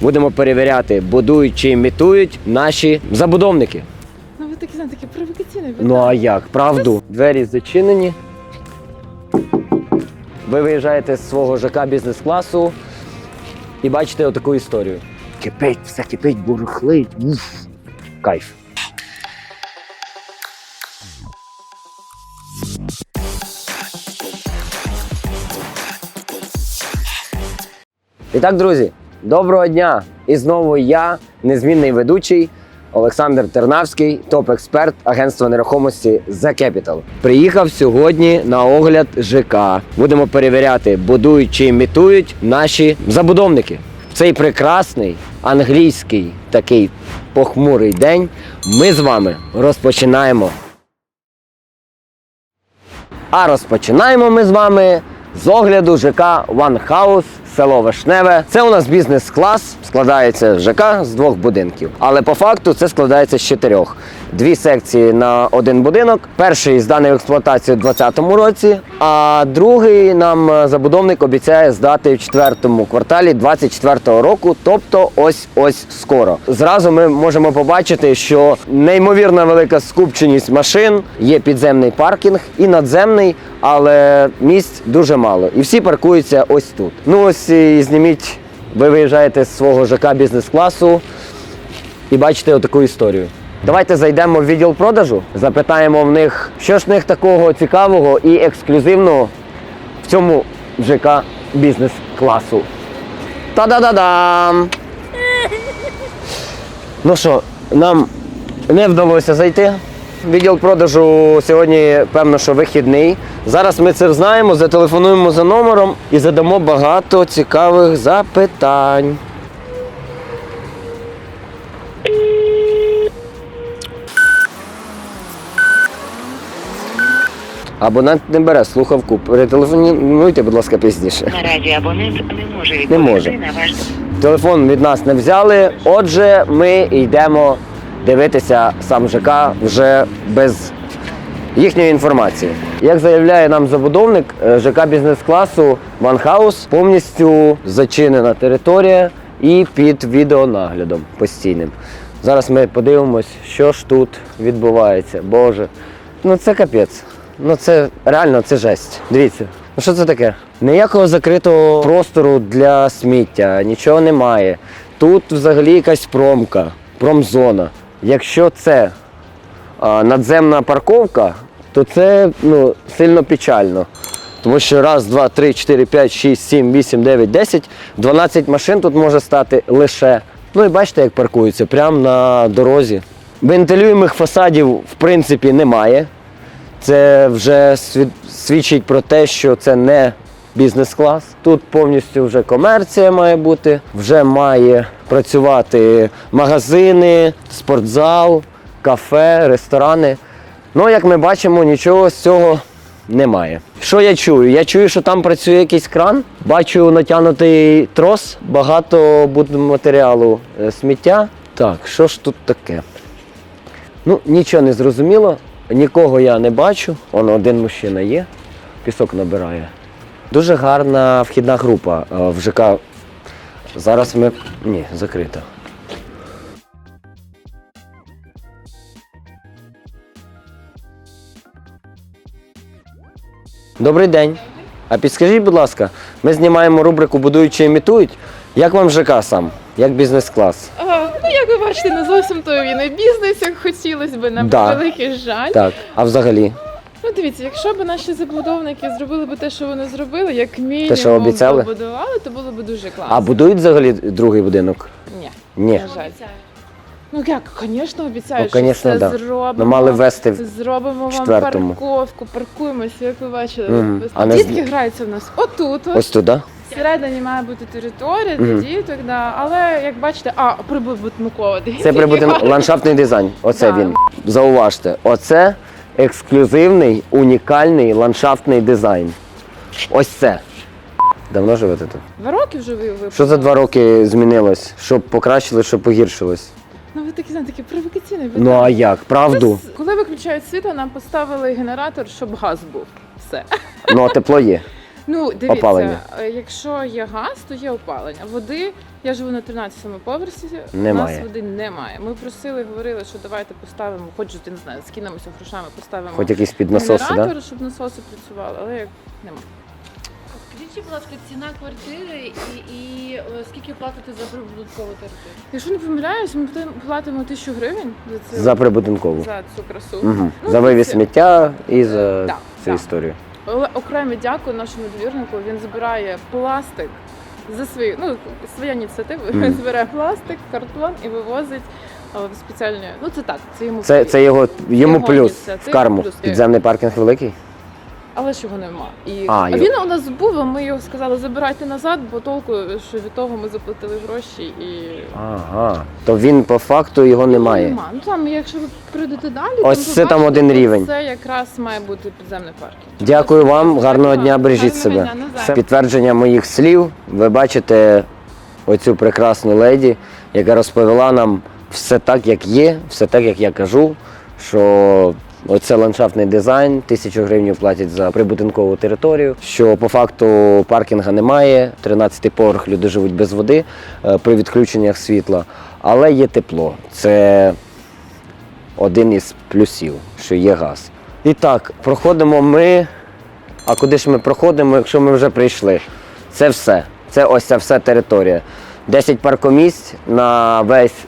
Будемо перевіряти, будують чи імітують наші забудовники. Ну ви такі знаєте, такі провокаційні Ну а як? Правду? Двері зачинені. Ви виїжджаєте з свого ЖК бізнес-класу і бачите отаку історію. Кипить, все кипить, бурхлить. Уф. Кайф. І так, друзі, доброго дня! І знову я, незмінний ведучий Олександр Тернавський, топ-експерт агентства нерухомості The Capital. Приїхав сьогодні на огляд ЖК. Будемо перевіряти, будують чи імітують наші забудовники. В цей прекрасний англійський такий похмурий день ми з вами розпочинаємо а розпочинаємо ми з вами з огляду ЖК One House, село Вишневе. Це у нас бізнес-клас, складається ЖК з двох будинків. Але по факту це складається з чотирьох. Дві секції на один будинок. Перший зданий в експлуатацію у 2020 році, а другий нам забудовник обіцяє здати в четвертому кварталі 2024 року, тобто ось ось скоро. Зразу ми можемо побачити, що неймовірна велика скупченість машин, є підземний паркінг і надземний, але місць дуже мало. І всі паркуються ось тут. Ну ось і зніміть, ви виїжджаєте з свого ЖК бізнес-класу і бачите отаку історію. Давайте зайдемо в відділ продажу, запитаємо в них, що ж в них такого цікавого і ексклюзивного в цьому ЖК бізнес-класу. Та-да-да-дам! Ну що, нам не вдалося зайти. Відділ продажу сьогодні, певно, що вихідний. Зараз ми це знаємо, зателефонуємо за номером і задамо багато цікавих запитань. Абонент не бере слухавку. Перетелефонуйте, будь ласка, пізніше. Наразі абонент не може Не може. на ваш Телефон від нас не взяли. Отже, ми йдемо дивитися сам ЖК вже без їхньої інформації. Як заявляє нам забудовник, е, ЖК бізнес-класу Ванхаус повністю зачинена територія і під відеонаглядом постійним. Зараз ми подивимось, що ж тут відбувається. Боже, ну це капець. Ну це реально це жесть. Дивіться, ну що це таке? Ніякого закритого простору для сміття, нічого немає. Тут взагалі якась промка, промзона. Якщо це надземна парковка, то це ну, сильно печально. Тому що раз, два, три, чотири, п'ять, шість, сім, вісім, дев'ять, десять, 12 машин тут може стати лише. Ну і бачите, як паркуються, прямо на дорозі. Вентилюємих фасадів в принципі немає. Це вже свідчить про те, що це не бізнес-клас. Тут повністю вже комерція має бути, вже має працювати магазини, спортзал, кафе, ресторани. Ну, як ми бачимо, нічого з цього немає. Що я чую? Я чую, що там працює якийсь кран, бачу натягнутий трос, багато будматеріалу е, сміття. Так, що ж тут таке? Ну, нічого не зрозуміло, нікого я не бачу. Он один мужчина є, пісок набирає. Дуже гарна вхідна група е, в ЖК. Зараз ми. Ні, закрита. Добрий день. А підскажіть, будь ласка, ми знімаємо рубрику Будуючи імітують. Як вам ЖК сам? Як бізнес-клас? Ну як ви бачите, не зовсім то він і бізнес, як хотілося б, на Да. великий жаль. Так, а взагалі? Ну дивіться, якщо б наші забудовники зробили б те, що вони зробили, як мінімум що обіцяли? побудували, то було б дуже класно. А будують взагалі другий будинок? Ні, Ні. на жаль. Ну як, звісно, обіцяю, Ну, що конечно, все да. зробимо. Ну, мали ввести в Зробимо вам четвертому. парковку, паркуємося, як ви бачили. Мгм. А не Дітки з- граються в нас отут. Ось. ось туди. Всередині має бути територія для Мгм. діток, да. але як бачите, а прибутниково. дивіться, Це прибутин ландшафтний дизайн. Оце Да. він. Зауважте, оце ексклюзивний, унікальний ландшафтний дизайн. Ось це. Давно живете тут? Два роки вже ви ви- Що за два роки змінилось? Що покращилось, що погіршилось? Ну ви такі знаєте, такі провокаційні. Ну а як? Правду? Коли виключають світло, нам поставили генератор, щоб газ був. Все. Ну а тепло є. Ну, дивіться, Опалення. е, якщо є газ, то є опалення. Води, я живу на 13-му поверсі, у Немає. нас води немає. Ми просили, говорили, що давайте поставимо, хоч я не знаю, скинемося грошами, поставимо Хоч якісь піднасоси, генератор, да? щоб насоси працювали, але як нема. Скажіть, будь ласка, ціна квартири і, і е, скільки платите за прибудинкову територію? Якщо не помиляюсь, ми платимо- платимо тисячу гривень за це За прибудинкову. за цю красу. Угу. Ну, За вивіз це- сміття і за Да, цю да. історію. Але окреме дякую нашому двірнику. Він збирає пластик за свої ну своя ініціатива. Він Він збирає пластик, картон і вивозить в спеціальні. Ну це так, це йому Це, це його, йому Його плюс в карму. плюс. Підземний паркінг великий? Але ж його нема. І А, він у нас був. А ми його сказали забирайте назад, бо толку, що від того ми заплатили гроші і Ага. То він по факту його немає. Нема. Ну там, якщо ви прийдете далі, Ось це там побачите, один що рівень. Це якраз має бути підземний паркінг. Дякую вам, гарного дня, бережіть Гарного себе. дня, навзаєм. Це підтвердження моїх слів. Ви бачите оцю прекрасну леді, яка розповіла нам все так, як є, все так, як я кажу. Що оце ландшафтний дизайн, тисячу гривень платять за прибудинкову територію. Що по факту паркінга немає, 13-й поверх люди живуть без води е, при відключеннях світла, але є тепло. Це один із плюсів, що є газ. І так, проходимо ми. А куди ж ми проходимо, якщо ми вже прийшли? Це все. Це ось ця вся територія. 10 паркомісць на весь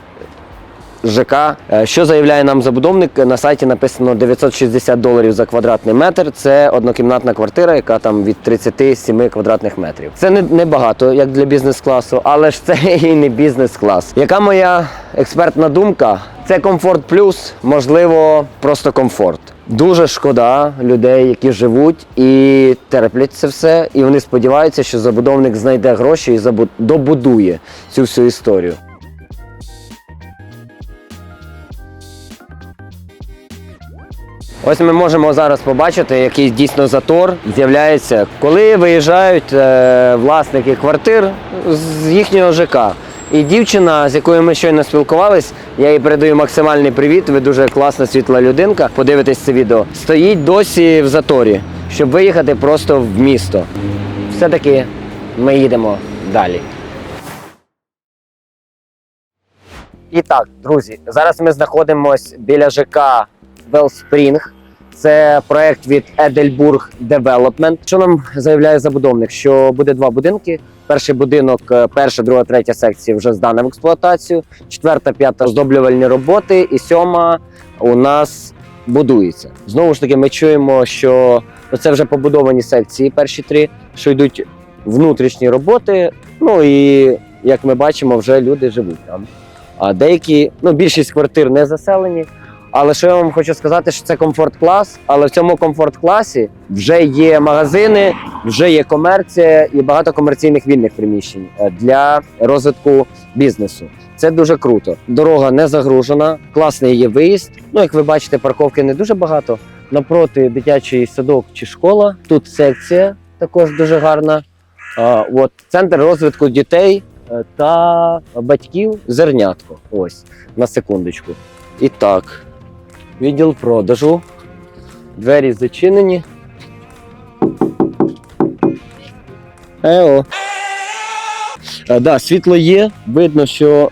ЖК. Е, Що заявляє нам забудовник? На сайті написано 960 доларів за квадратний метр. Це однокімнатна квартира, яка там від 37 квадратних метрів. Це не, не багато, як для бізнес-класу, але ж це і не бізнес-клас. Яка моя експертна думка? Це комфорт плюс, можливо, просто комфорт. Дуже шкода людей, які живуть і терплять це все, і вони сподіваються, що забудовник знайде гроші і добудує цю всю історію. Ось ми можемо зараз побачити, який дійсно затор з'являється, коли виїжджають е, власники квартир з їхнього ЖК. І дівчина, з якою ми щойно спілкувались, я їй передаю максимальний привіт. Ви дуже класна світла людинка. Подивитесь це відео. Стоїть досі в заторі, щоб виїхати просто в місто. Все-таки ми їдемо далі. І так, друзі, зараз ми знаходимося біля ЖК Велспрінг. Це проект від Edelburg Development. Що нам заявляє забудовник? Що буде два будинки. Перший будинок, е, перша, друга, третя секції вже здана в експлуатацію. Четверта, п'ята оздоблювальні роботи, і сьома у нас будується. Знову ж таки, ми чуємо, що це вже побудовані секції, перші три, що йдуть внутрішні роботи. Ну і як ми бачимо, вже люди живуть там. А деякі, ну більшість квартир не заселені. Але що я вам хочу сказати, що це комфорт-клас, але в цьому комфорт-класі вже є магазини, вже є комерція і багато комерційних вільних приміщень е, для розвитку бізнесу. Це дуже круто. Дорога не загружена, класний є виїзд. Ну, як ви бачите, парковки не дуже багато. Напроти дитячий садок чи школа. Тут секція також дуже гарна. От центр розвитку дітей е, та батьків зернятко. Ось на секундочку. І так, відділ продажу. Двері зачинені. Ео. Е, да, світло є, видно, що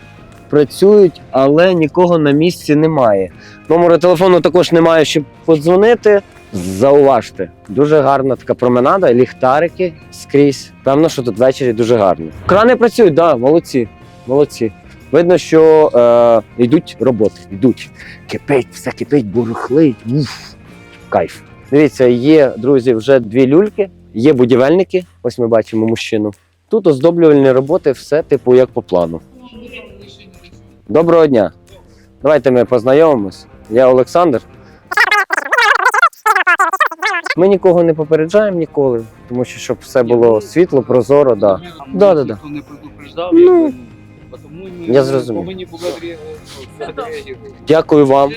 працюють, але нікого на місці немає. Номеру телефону також немає, щоб подзвонити. Зауважте, дуже гарна така променада, ліхтарики скрізь. Певно, що тут ввечері дуже гарно. Крани працюють, так, да, молодці. Молодці. Видно, що е, йдуть роботи, йдуть. Кипить, все кипить, бурхлить. Уф, кайф. Дивіться, є, друзі, вже дві люльки, є будівельники. Ось ми бачимо мужчину. Тут оздоблювальні роботи, все типу як по плану. Доброго дня. Давайте ми познайомимось. Я Олександр. Ми нікого не попереджаємо ніколи, тому що щоб все було світло, прозоро, да. Да, да, да. Не предупреждав, Ну, ну, тому ми я зрозумів. повинні були відреагувати. Дякую вам.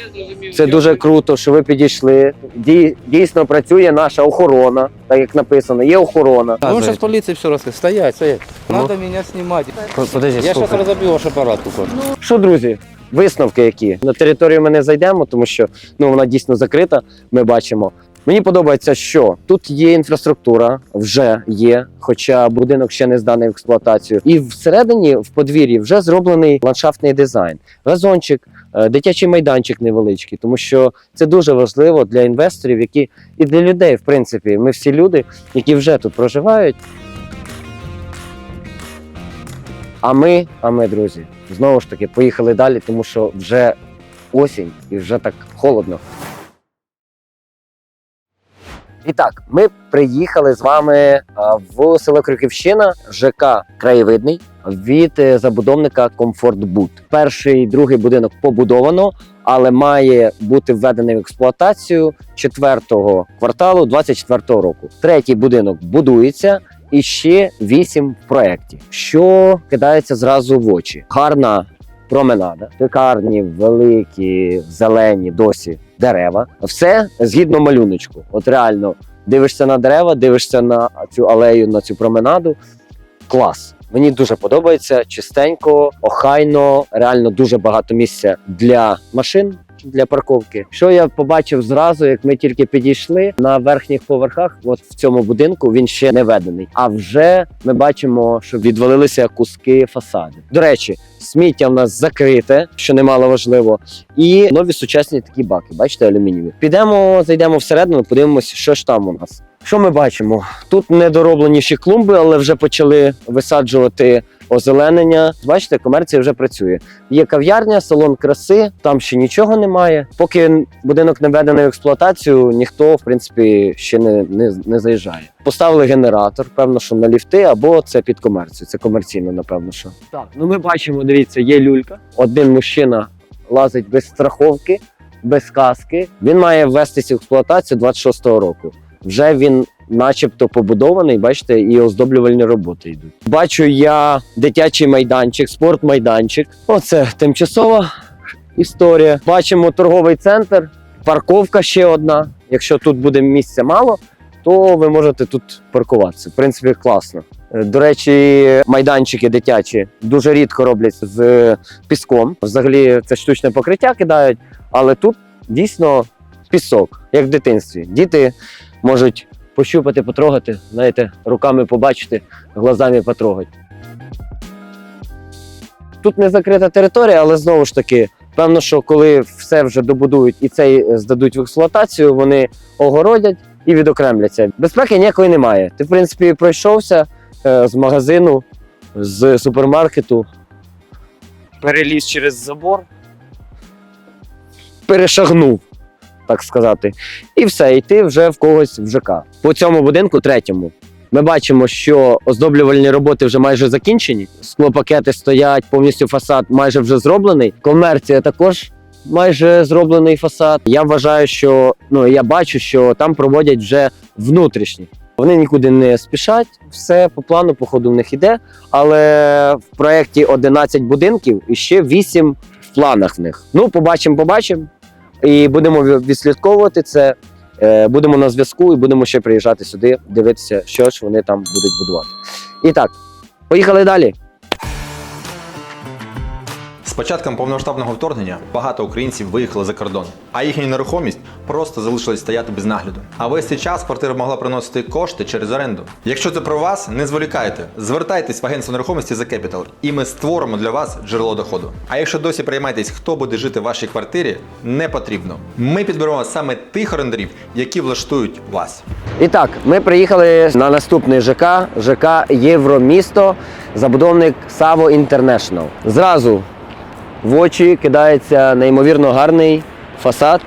Це дуже круто, що ви підійшли. Дій- Дійсно працює наша охорона, так як написано, є охорона. Ну, сейчас полиция все расскажет. Стоять, стоять. Ну. Надо меня снимать. Подожди, Я сейчас разобью ваш аппарат только. Що, друзі, висновки які? На територію ми не зайдемо, тому що ну, вона дійсно закрита, ми бачимо. Мені подобається, що тут є інфраструктура, вже є, хоча будинок ще не зданий в експлуатацію. І всередині, в подвір'ї, вже зроблений ландшафтний дизайн, газончик, е, дитячий майданчик невеличкий, тому що це дуже важливо для інвесторів, які і для людей, в принципі, ми всі люди, які вже тут проживають. А ми, а ми, друзі, знову ж таки поїхали далі, тому що вже осінь і вже так холодно. І так, ми приїхали з вами в село Крюківщина, ЖК Краєвидний від е, забудовника Комфортбуд. Перший другий будинок побудовано, але має бути введений в експлуатацію четвертого кварталу 24-го року. Третій будинок будується. І ще вісім в проєкті, що кидається зразу в очі. Гарна променада, пекарні великі, зелені досі дерева. Все згідно малюночку. От реально дивишся на дерева, дивишся на цю алею, на цю променаду. Клас. Мені дуже подобається чистенько, охайно, реально дуже багато місця для машин. Для парковки, що я побачив зразу, як ми тільки підійшли на верхніх поверхах, от в цьому будинку він ще не ведений. А вже ми бачимо, що відвалилися куски фасаду. До речі, сміття в нас закрите, що немало важливо, і нові сучасні такі баки. Бачите, алюмінієві. Підемо, зайдемо всередину, подивимося, що ж там у нас. Що ми бачимо? Тут недороблені клумби, але вже почали висаджувати озеленення. Бачите, комерція вже працює. Є кав'ярня, салон краси, там ще нічого немає. Поки будинок не введений в експлуатацію, ніхто в принципі ще не, не, не заїжджає. Поставили генератор, певно, що на ліфти, або це під комерцію. Це комерційно, напевно, що так. Ну ми бачимо, дивіться, є люлька. Один мужчина лазить без страховки, без каски. Він має ввестися в експлуатацію 26-го року. Вже він начебто побудований, бачите, і оздоблювальні роботи йдуть. Бачу я дитячий майданчик, спортмайданчик. Оце тимчасова історія. Бачимо торговий центр, парковка ще одна. Якщо тут буде місця мало, то ви можете тут паркуватися. В принципі, класно. Е, До речі, майданчики дитячі дуже рідко роблять з піском. Взагалі це штучне покриття кидають, але тут дійсно пісок, як в дитинстві. Діти можуть пощупати, потрогати, знаєте, руками побачити, глазами потрогати. Тут не закрита територія, але знову ж таки, певно, що коли все вже добудують і цей е, здадуть в експлуатацію, вони огородять і відокремляться. Безпеки ніякої немає. Ти, в принципі, пройшовся е, з магазину, з супермаркету, переліз через забор, перешагнув, так сказати. І все, і ти вже в когось в ЖК. По цьому будинку, третьому, ми бачимо, що оздоблювальні роботи вже майже закінчені. Склопакети стоять, повністю фасад майже вже зроблений. Комерція також майже зроблений фасад. Я вважаю, що ну я бачу, що там проводять вже внутрішні. Вони нікуди не спішать, все по плану, по ходу в них іде. Але в проєкті 11 будинків і ще 8 в планах в них. Ну, побачимо, побачимо. І будемо відслідковувати це. Е, Будемо на зв'язку і будемо ще приїжджати сюди, дивитися, що ж вони там будуть будувати. І так, поїхали далі. З початком повномасштабного вторгнення багато українців виїхали за кордон, а їхня нерухомість просто залишилась стояти без нагляду. А весь цей час квартира могла приносити кошти через оренду. Якщо це про вас, не зволікайте. Звертайтесь в агентство нерухомості The Capital, і ми створимо для вас джерело доходу. А якщо досі приймаєтесь, хто буде жити в вашій квартирі, не потрібно. Ми підберемо саме тих орендарів, які влаштують вас. І так, ми приїхали на наступний ЖК, ЖК Євромісто, забудовник Саво Інтернешнл. Зразу в очі кидається неймовірно гарний фасад,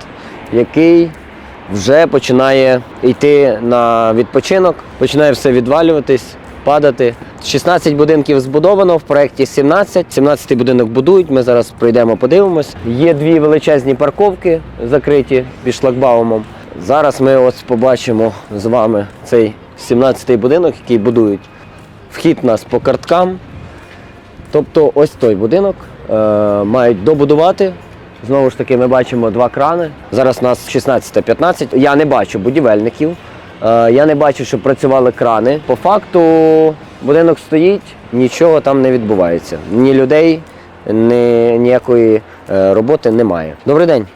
який вже починає йти на відпочинок, починає все відвалюватись, падати. 16 будинків збудовано, в проєкті 17. 17 будинок будують. Ми зараз пройдемо, подивимось. Є дві величезні парковки закриті під шлагбаумом. Зараз ми ось побачимо з вами цей 17-й будинок, який будують. Вхід нас по карткам. Тобто ось той будинок мають добудувати. Знову ж таки, ми бачимо два крани. Зараз у нас 16-15. Я не бачу будівельників. Е, я не бачу, щоб працювали крани. По факту будинок стоїть, нічого там не відбувається. Ні людей, ні, ніякої е, роботи немає. Добрий день.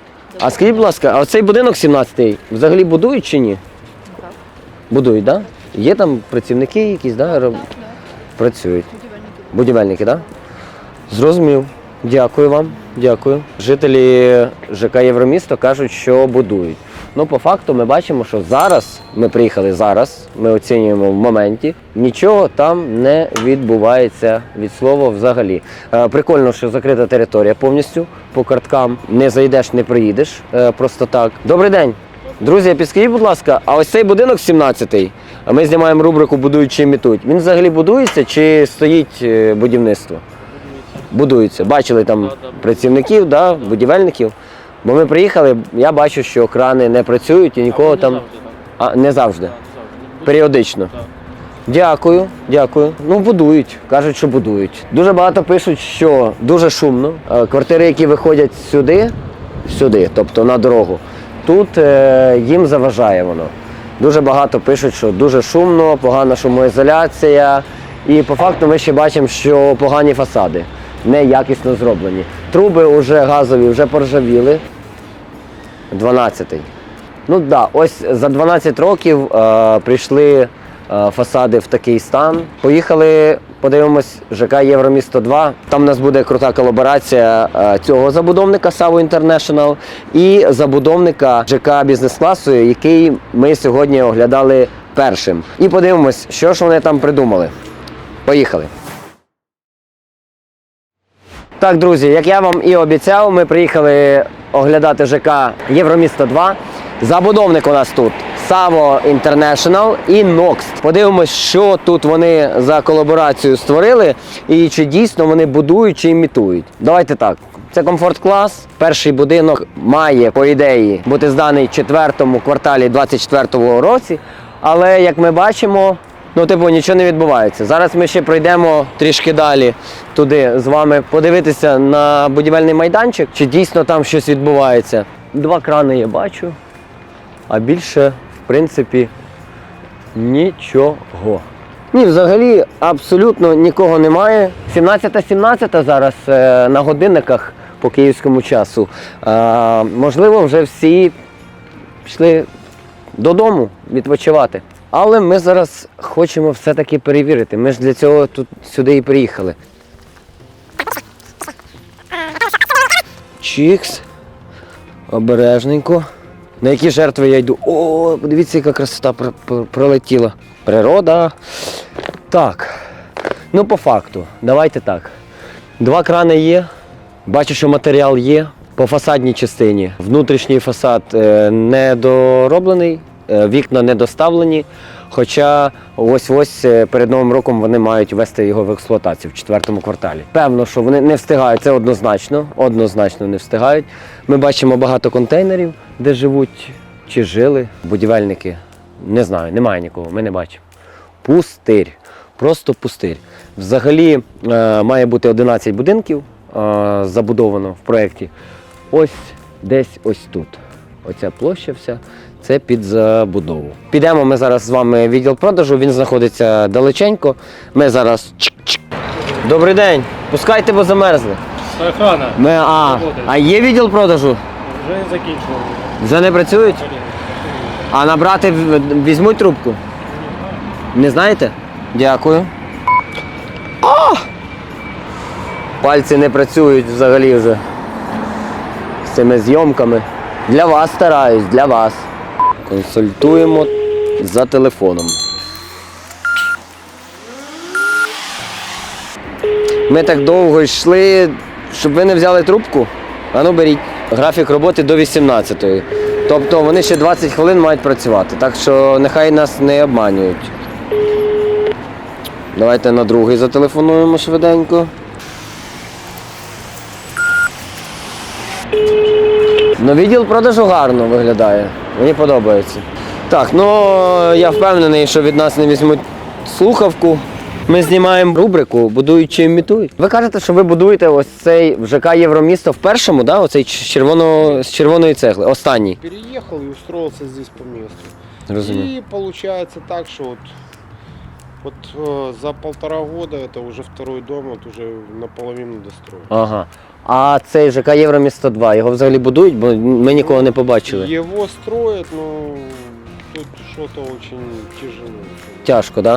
А скажіть, будь ласка, а оцей будинок 17-й взагалі будують чи ні? Так. Будують, так? Да? Є там працівники якісь, да? роб- Працюють. Будівельники, так? Да? Зрозумів. Дякую вам. Дякую. Жителі ЖК Євромісто кажуть, що будують. Ну, по факту, ми бачимо, що зараз ми приїхали зараз, ми оцінюємо в моменті. Нічого там не відбувається від слова взагалі. Е, прикольно, що закрита територія повністю по карткам. Не зайдеш, не приїдеш е, просто так. Добрий день. Друзі, підскажіть, будь ласка, а ось цей будинок 17-й, а ми знімаємо рубрику Будують чи імітують. Він взагалі будується чи стоїть е, будівництво? Будується. Бачили там працівників, да, будівельників. Бо ми приїхали, я бачу, що крани не працюють і нікого там. А, не завжди. Періодично. Дякую, дякую. Ну, будують. Кажуть, що будують. Дуже багато пишуть, що дуже шумно. Е, Квартири, які виходять сюди, сюди, тобто на дорогу, тут е, їм заважає воно. Дуже багато пишуть, що дуже шумно, погана шумоізоляція. І по факту ми ще бачимо, що погані фасади, неякісно зроблені. Труби вже газові, вже поржавіли. 12-й. Ну так, да, ось за 12 років е, прийшли е, фасади в такий стан. Поїхали, подивимось, ЖК Євромісто 2. Там у нас буде крута колаборація е, цього забудовника Саву Інтернешнл і забудовника ЖК бізнес-класу, який ми сьогодні оглядали першим. І подивимось, що ж вони там придумали. Поїхали. Так, друзі, як я вам і обіцяв, ми приїхали оглядати ЖК Євромісто 2. Забудовник у нас тут Savo International і Noxt. Подивимось, що тут вони за колаборацію створили і чи дійсно вони будують чи імітують. Давайте так. Це комфорт клас. Перший будинок має, по ідеї, бути зданий четвертому кварталі 24-го році. Але як ми бачимо, Ну, типу, нічого не відбувається. Зараз ми ще пройдемо трішки далі туди з вами подивитися на будівельний майданчик, чи дійсно там щось відбувається. Два крани я бачу, а більше, в принципі, нічого. Ні, взагалі абсолютно нікого немає. 17.17 зараз е, на годинниках по київському часу. Е, можливо, вже всі пішли додому відпочивати. Але ми зараз хочемо все-таки перевірити. Ми ж для цього тут сюди і приїхали. Чікс. Обережненько. На які жертви я йду? О, подивіться, яка красота про- про- пролетіла. Природа. Так. Ну, по факту, давайте так. Два крани є. Бачу, що матеріал є. По фасадній частині. Внутрішній фасад е, не дороблений, е, вікна не доставлені. Хоча ось ось е, перед новим роком вони мають ввести його в експлуатацію в четвертому кварталі. Певно, що вони не встигають. Це однозначно. Однозначно не встигають. Ми бачимо багато контейнерів, де живуть чи жили будівельники. Не знаю, немає нікого. Ми не бачимо. Пустир. Просто пустир. Взагалі е, має бути 11 будинків е, забудовано в проєкті. Ось десь ось тут. Оця площа вся це під забудову. Підемо ми зараз з вами в відділ продажу. Він знаходиться далеченько. Ми зараз. Добрий день. Пускайте, бо замерзли. Охрана Ми, а, а є відділ продажу? вже закінчила. Вже не працюють? А набрати візьмуть трубку? Не знаєте? Дякую. А! Пальці не працюють взагалі вже з цими зйомками. Для вас стараюсь, для вас. Консультуємо за телефоном. Ми так довго йшли, щоб ви не взяли трубку. А ну беріть. Графік роботи до 18-ї. Тобто вони ще 20 хвилин мають працювати. Так що нехай нас не обманюють. Давайте на другий зателефонуємо швиденько. Ну, відділ продажу гарно виглядає. Мені подобається. Так, ну я впевнений, що від нас не візьмуть слухавку. Ми знімаємо рубрику Будують чи імітують. Ви кажете, що ви будуєте ось цей в ЖК Євромісто в першому, да? оцей червоно, з червоної цегли, останній. переехал и устроился здесь по месту. Розумію. И получается так, что вот Вот э, за полтора года это уже второй дом, вот уже наполовину достроен. Ага. А цей ЖК Євромісто 2, його взагалі будують, бо ми нікого не побачили. Его строят, но тут что-то очень тяжело. Тяжко, так? Да?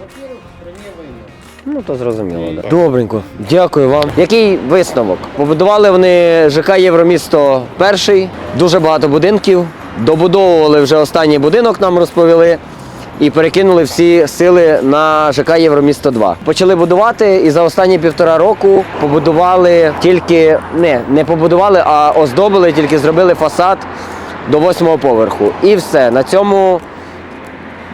Во-первых, в стране война. Ну, то зрозуміло, да. Добренько, дякую вам. Який висновок? Побудували вони ЖК Євромісто перший, дуже багато будинків. Добудовували вже останній будинок, нам розповіли. І перекинули всі сили на ЖК Євромісто 2. Почали будувати, і за останні півтора року побудували тільки не, не побудували, а оздобили, тільки зробили фасад до восьмого поверху. І все. На цьому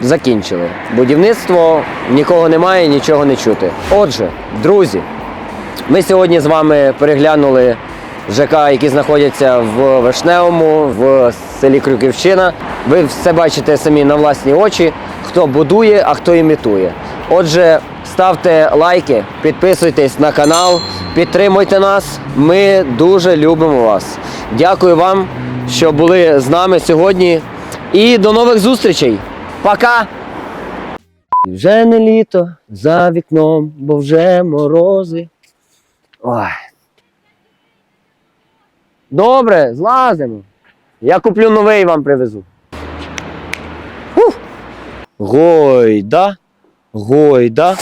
закінчили. Будівництво нікого немає, нічого не чути. Отже, друзі, ми сьогодні з вами переглянули ЖК, які знаходяться в Вишневому, в селі Крюківщина. Ви все бачите самі на власні очі, хто будує, а хто імітує. Отже, ставте лайки, підписуйтесь на канал, підтримуйте нас. Ми дуже любимо вас. Дякую вам, що були з нами сьогодні. І до нових зустрічей! Пока! Вже не літо за вікном, бо вже морози. Ой. Добре, злазимо. Я куплю новий вам привезу. Гойда. Гойда.